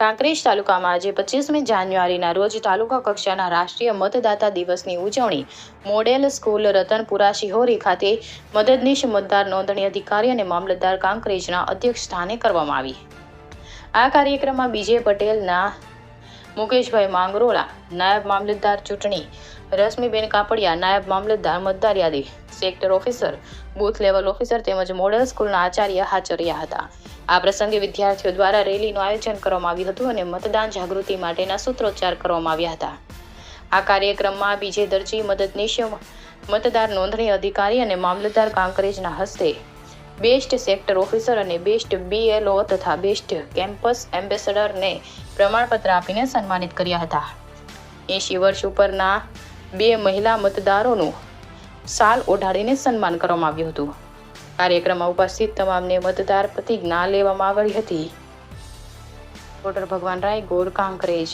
કાંકરેજ તાલુકામાં આજે પચીસમી જાન્યુઆરીના રોજ તાલુકા કક્ષાના રાષ્ટ્રીય મતદાતા દિવસની ઉજવણી મોડેલ સ્કૂલ રતનપુરા શિહોરી ખાતે મદદનીશ મતદાર નોંધણી અધિકારી અને મામલતદાર કાંકરેજના અધ્યક્ષ સ્થાને કરવામાં આવી. આ કાર્યક્રમમાં બીજે પટેલના મુકેશભાઈ માંગરોળા, નાયબ મામલતદાર ચૂંટણી, રશ્મિબેન કાપડિયા, નાયબ મામલતદાર મતદાર યાદી sector officer booth level officer તેમજ મોડલ સ્કૂલના આચાર્ય હાજર હતા. આ પ્રસંગે વિદ્યાર્થીઓ દ્વારા રેલીનું આયોજન કરવામાં આવ્યું હતું અને મતદાન જાગૃતિ માટેના સૂત્રોચ્ચાર કરવામાં આવ્યા હતા. આ કાર્યક્રમમાં બીજે દરજી મદદનીશ મતદાર નોંધણી અધિકારી અને મામલતદાર કાંકરેજના હસ્તે બેસ્ટ સેક્ટર ઓફિસર અને બેસ્ટ બીએલઓ તથા બેસ્ટ કેમ્પસ એમ્બેસેડરને પ્રમાણપત્ર આપીને સન્માનિત કર્યા હતા. એંશી વર્ષ ઉપરના બે મહિલા મતદારોનું સાલ ઓઢાડીને સન્માન કરવામાં આવ્યું હતું. કાર્યક્રમમાં ઉપસ્થિત તમામને મતદાર પ્રતિજ્ઞા લેવામાં આવી હતી. ડોક્ટર ભગવાન રાય, ગોળ કાંકરેજ.